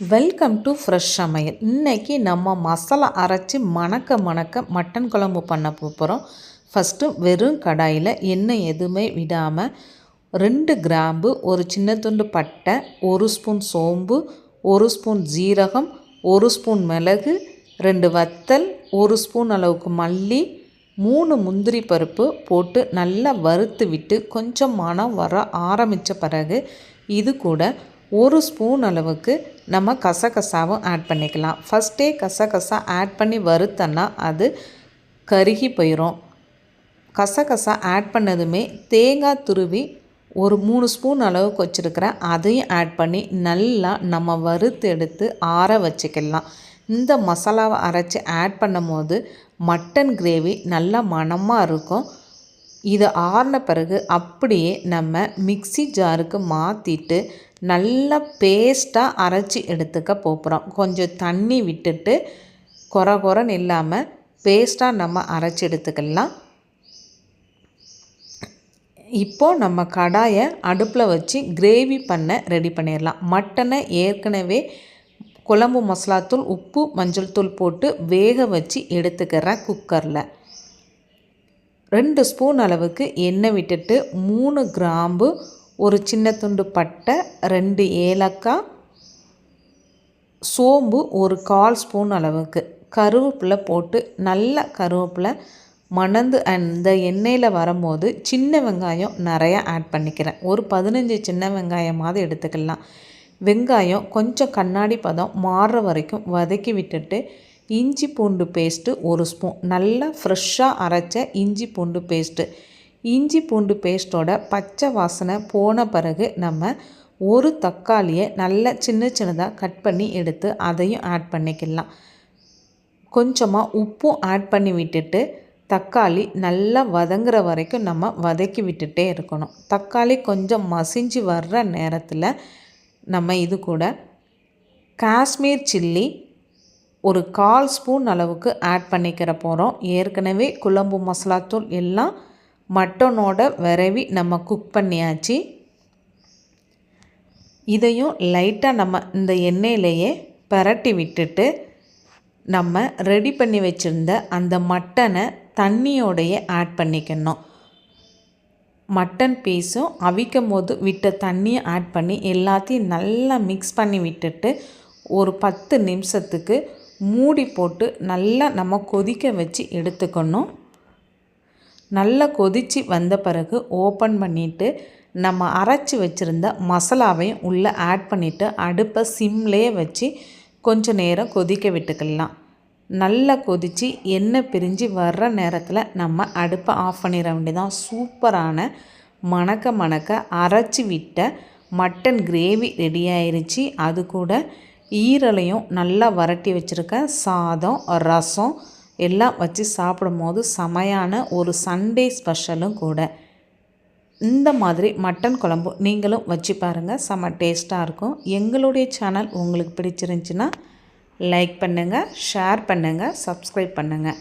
Welcome to fresh சமையல் இன்றைக்கி நம்ம மசாலா அரைச்சி மணக்க மணக்க மட்டன் குழம்பு பண்ண போகிறோம் ஃபஸ்ட்டு வெறும் கடாயில் எண்ணெய் எதுவுமே விடாமல் ரெண்டு கிராம்பு ஒரு சின்ன துண்டு பட்டை ஒரு ஸ்பூன் சோம்பு ஒரு ஸ்பூன் ஜீரகம் ஒரு ஸ்பூன் மிளகு ரெண்டு வத்தல் ஒரு ஸ்பூன் அளவுக்கு மல்லி மூணு முந்திரி பருப்பு போட்டு நல்லா வறுத்து விட்டு கொஞ்சம் மனம் வர ஆரம்பித்த பிறகு இது கூட ஒரு ஸ்பூன் அளவுக்கு நம்ம கசகசாவும் ஆட் பண்ணிக்கலாம். ஃபஸ்ட்டே கசகசா ஆட் பண்ணி வறுத்தன்னா அது கருகி போயிடும் கசகசா ஆட் பண்ணதுமே தேங்காய் துருவி ஒரு மூணு ஸ்பூன் அளவுக்கு வச்சுருக்கிறேன். அதையும் ஆட் பண்ணி நல்லா நம்ம வறுத்து எடுத்து ஆற வச்சுக்கலாம். இந்த மசாலாவை அரைச்சி ஆட் பண்ணும் போது மட்டன் கிரேவி நல்லா மணமாக இருக்கும். இது ஆறின பிறகு அப்படியே நம்ம மிக்சி ஜாருக்கு மாற்றிட்டு நல்லா பேஸ்ட்டாக அரைச்சி எடுத்துக்க போகிறோம் கொஞ்சம் தண்ணி விட்டுட்டு குறை குறைன்னு இல்லாமல் பேஸ்ட்டாக நம்ம அரைச்சி எடுத்துக்கலாம். இப்போது நம்ம கடாயை அடுப்பில் வச்சு கிரேவி பண்ண ரெடி பண்ணிடலாம். மட்டனை ஏற்கனவே குழம்பு மசாலாத்தூள் உப்பு மஞ்சள் தூள் போட்டு வேக வச்சு எடுத்துக்கிறேன் குக்கரில் ரெண்டு ஸ்பூன் அளவுக்கு எண்ணெய் விட்டுட்டு மூணு கிராம்பு ஒரு சின்ன துண்டு பட்டை ரெண்டு ஏலக்காய் சோம்பு ஒரு கால் ஸ்பூன் அளவுக்கு. கருவேப்பிலை போட்டு நல்ல கருவேப்பிலை மணந்து அந்த எண்ணெயில் வரும்போது சின்ன வெங்காயம் நிறையா ஆட் பண்ணிக்கிறேன். ஒரு பதினஞ்சு சின்ன வெங்காயமாவது எடுத்துக்கலாம். வெங்காயம் கொஞ்சம் கண்ணாடி பதம் மாறுற வரைக்கும் வதக்கி விட்டுட்டு இஞ்சி பூண்டு பேஸ்ட்டு ஒரு ஸ்பூன். நல்லா ஃப்ரெஷ்ஷாக அரைச்ச இஞ்சி பூண்டு பேஸ்ட்டு. இஞ்சி பூண்டு பேஸ்ட்டோட பச்சை வாசனை போன பிறகு நம்ம ஒரு தக்காளியை நல்லா சின்ன சின்னதாக கட் பண்ணி எடுத்து அதையும் ஆட் பண்ணிக்கலாம். கொஞ்சமாக உப்பும் ஆட் பண்ணி விட்டுட்டு தக்காளி நல்லா வதங்குற வரைக்கும் நம்ம வதக்கி விட்டுட்டே இருக்கணும். தக்காளி கொஞ்சம் மசிஞ்சு வர்ற நேரத்தில் நம்ம இது கூட காஷ்மீர் சில்லி ஒரு கால் ஸ்பூன் அளவுக்கு ஆட் பண்ணிக்கிற போகிறோம் ஏற்கனவே குழம்பு மசாலாத்தூள் எல்லாம் மட்டனோட விரவி நம்ம குக் பண்ணியாச்சு. இதையும் லைட்டாக நம்ம இந்த எண்ணெயிலேயே பரட்டி விட்டுட்டு நம்ம ரெடி பண்ணி வச்சுருந்த அந்த மட்டனை தண்ணியோடையே ஆட் பண்ணிக்கணும். மட்டன் பீஸும் அவிக்கும் போது விட்ட தண்ணியை ஆட் பண்ணி எல்லாத்தையும் நல்லா மிக்ஸ் பண்ணி விட்டுட்டு ஒரு பத்து நிமிஷத்துக்கு மூடி போட்டு நல்லா நம்ம கொதிக்க வச்சு எடுத்துக்கணும். நல்லா கொதித்து வந்த பிறகு ஓப்பன் பண்ணிவிட்டு நம்ம அரைச்சி வச்சுருந்த மசாலாவையும் உள்ளே ஆட் பண்ணிவிட்டு அடுப்பை சிம்லேயே வச்சு கொஞ்சம் நேரம் கொதிக்க விட்டுக்கலாம். நல்லா கொதித்து எண்ணெய் பிரிஞ்சு வர்ற நேரத்தில் நம்ம அடுப்பை ஆஃப் பண்ணிட வேண்டியதான் சூப்பரான மணக்க மணக்க அரைச்சி விட்ட மட்டன் கிரேவி ரெடி ஆயிடுச்சு அது கூட ஈரலையும் நல்லா வரட்டி வச்சுருக்கேன். சாதம் ரசம் எல்லாம் வச்சு சாப்பிடும்போது செமையான ஒரு சண்டே ஸ்பெஷலும் கூட. இந்த மாதிரி மட்டன் குழம்பு நீங்களும் வச்சு பாருங்கள் செம்ம டேஸ்ட்டாக இருக்கும். எங்களுடைய சேனல் உங்களுக்கு பிடிச்சிருந்துச்சின்னா லைக் பண்ணுங்கள் ஷேர் பண்ணுங்கள் சப்ஸ்கிரைப் பண்ணுங்கள்